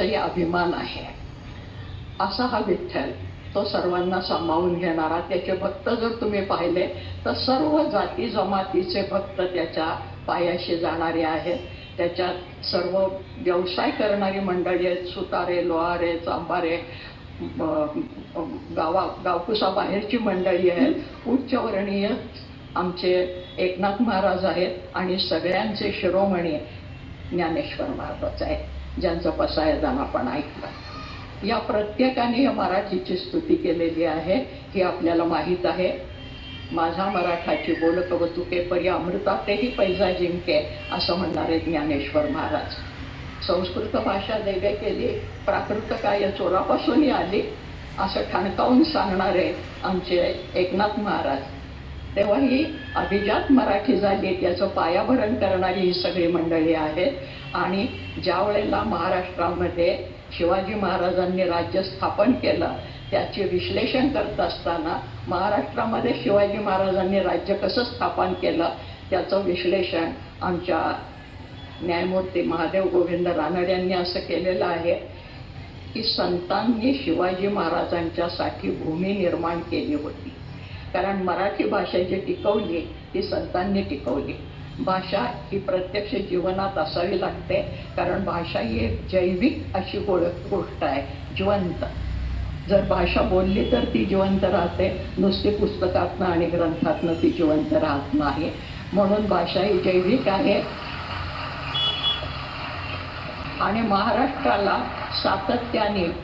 अभिमान आहे. असा हा विठ्ठल तो सर्वांना सामावून घेणारा त्याचे भक्त जर तुम्ही पाहिले तर सर्व जाती जमातीचे भक्त त्याच्या पायाशी जाणारे आहेत. त्याच्यात सर्व व्यवसाय करणारी मंडळी आहेत सुतारे लोहारे चांबारे ब- गावा गावकुसाबाहेरची मंडळी आहेत. उच्चवर्णीय आमचे एकनाथ महाराज आहेत आणि सगळ्यांचे शिरोमणी ज्ञानेश्वर महाराज आहेत. ज्यांचं पसायदान आपण ऐकलं. या प्रत्येकाने या मराठीची स्तुती केलेली आहे हे आपल्याला माहीत आहे. माझा मराठाची बोल कौतुके परी अमृतातेही पैजा जिंके असं म्हणणारे ज्ञानेश्वर महाराज. संस्कृत भाषा देवे केली प्राकृत काय चोरापासूनही आली असं ठणकावून सांगणारे आमचे एकनाथ महाराज. तेव्हा ही अभिजात मराठी झाली त्याचं पायाभरण करणारी ही सगळी मंडळी आहेत. आणि ज्या वेळेला महाराष्ट्रामध्ये शिवाजी महाराजांनी राज्य स्थापन केलं त्याचे विश्लेषण करत असताना महाराष्ट्रामध्ये शिवाजी महाराजांनी राज्य कसं स्थापन केलं त्याचं विश्लेषण आमच्या न्यायमूर्ती महादेव गोविंद रानड यांनी असं केलेलं आहे की संतांनी शिवाजी महाराजांच्यासाठी भूमी निर्माण केली होती. कारण मराठी भाषा जी टिकवली ती संतांनी टिकवली. भाषा ही प्रत्यक्ष जीवनात असावी लागते कारण भाषा ही एक जैविक अशी गोष्ट आहे जिवंत. जर भाषा बोलली तर ती जिवंत राहते नुसती पुस्तकातनं आणि ग्रंथातनं ती जिवंत राहत नाही. म्हणून भाषा ही जैविक आहे. आणि महाराष्ट्राला सातत्याने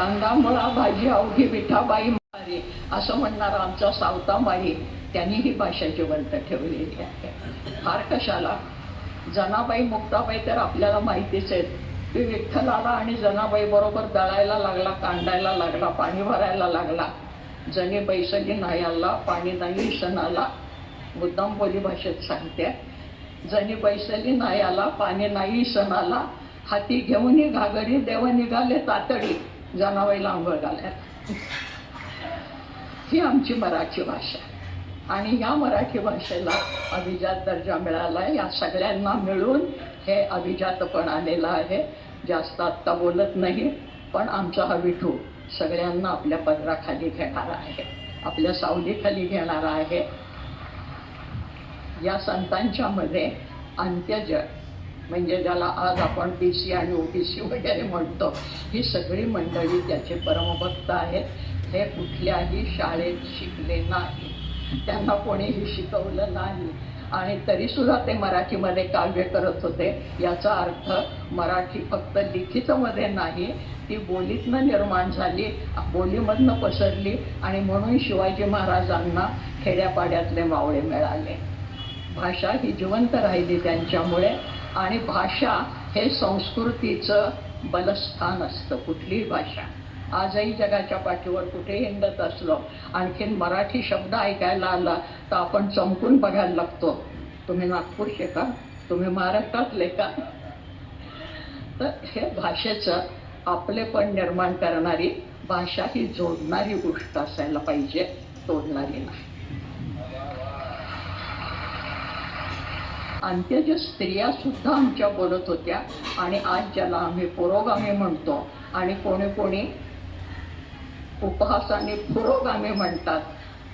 कांदा मुळा भाजी अवघी विठाबाई मारे असं म्हणणारा आमचा सावताबाई त्यांनी ही भाषा जिवंत ठेवलेली आहे. फार कशाला? जनाबाई मुक्ताबाई तर आपल्याला माहितीच आहेत. की विठ्ठलाला आणि जनाबाई बरोबर दळायला लागला कांडायला लागला पाणी भरायला लागला. जणी बैसली नाही आला पाणी नाही सणाला मुद्दाम बोली भाषेत सांगते. जणी बैसली नाही आला पाणी नाही सणाला हाती घेऊन घागरी देव निघाले तातडी. जनाबाईला आंघोळ घाल्यात ही आमची मराठी भाषा. आणि ह्या मराठी भाषेला अभिजात दर्जा मिळाला आहे. या सगळ्यांना मिळून हे अभिजातपण आलेलं आहे. जास्त आत्ता बोलत नाही पण आमचा हा विठू सगळ्यांना आपल्या पदराखाली घेणारा आहे. आपल्या सावलीखाली घेणारा आहे. या संतांच्यामध्ये अंत्यज म्हणजे ज्याला आज आपण बी सी आणि ओबीसी वगैरे म्हणतो ही सगळी मंडळी त्याचे परमभक्त आहेत. हे कुठल्याही शाळेत शिकले नाही. त्यांना कोणीही शिकवलं नाही. आणि तरी सुद्धा ते मराठीमध्ये काव्य करत होते. याचा अर्थ मराठी फक्त लिखितमध्ये नाही ती बोलीतनं निर्माण झाली बोलीमधनं पसरली आणि म्हणून शिवाजी महाराजांना खेड्यापाड्यातले मावळे मिळाले. भाषा ही जिवंत राहिली त्यांच्यामुळे. आणि भाषा हे संस्कृतीचं बलस्थान असतं कुठलीही भाषा. आजही जगाच्या पाठीवर कुठे हिंडत असलो आणखीन मराठी शब्द ऐकायला आला तर आपण चमकून बघायला लागतो. तुम्ही नागपूरचे का तुम्ही महाराष्ट्रातले का? तर हे भाषेचं आपलेपण निर्माण करणारी भाषा ही जोडणारी गोष्ट असायला पाहिजे तोडणारी नाही. अंत्यज स्त्रिया सुद्धा आमच्या बोलत होत्या. आणि आज ज्याला आम्ही पुरोगामी म्हणतो आणि कोणी कोणी उपहासाने पुरोगामी म्हणतात.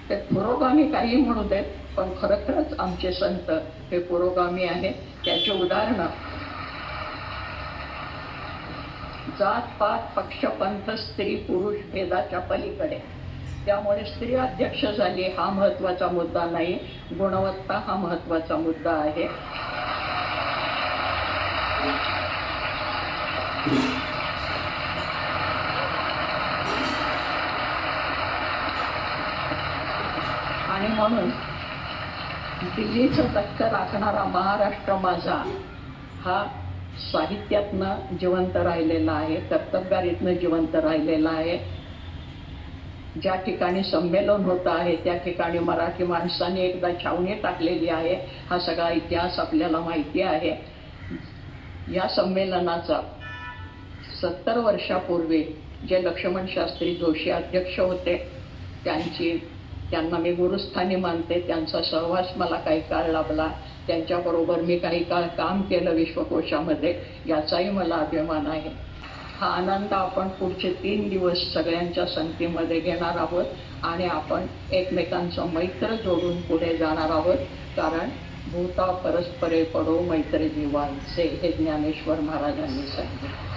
ते पुरोगामी काही म्हणू देत पण खरोखरच आमचे संत हे पुरोगामी आहेत. त्याचे उदाहरणं जात पात पक्ष पंथ स्त्री पुरुष भेदाच्या पलीकडे. त्यामुळे स्त्री अध्यक्ष झाली हा महत्त्वाचा मुद्दा नाही. गुणवत्ता हा महत्त्वाचा मुद्दा आहे. आणि म्हणून दिल्लीचं तक्क राखणारा महाराष्ट्र माझा हा साहित्यातनं जिवंत राहिलेला आहे कर्तबगारीतनं जिवंत राहिलेला आहे. ज्या ठिकाणी संमेलन होतं आहे त्या ठिकाणी मराठी माणसाने एकदा छावणी टाकलेली आहे. हा सगळा इतिहास आपल्याला माहिती आहे. या संमेलनाचा सत्तर वर्षापूर्वी जे लक्ष्मण शास्त्री जोशी अध्यक्ष होते त्यांची त्यांना मी गुरुस्थानी मानते. त्यांचा सहवास मला काही काळ लाभला. त्यांच्याबरोबर मी काही काळ काम केलं विश्वकोशामध्ये. याचाही मला अभिमान आहे. हा आनंद आपण पुढचे तीन दिवस सगळ्यांच्या संगतीमध्ये घेणार आहोत आणि आपण एकमेकांचं मैत्र जोडून पुढे जाणार आहोत. कारण भूता परस्परे पडो मैत्री जीवांचे हे ज्ञानेश्वर महाराजांनी सांगितले.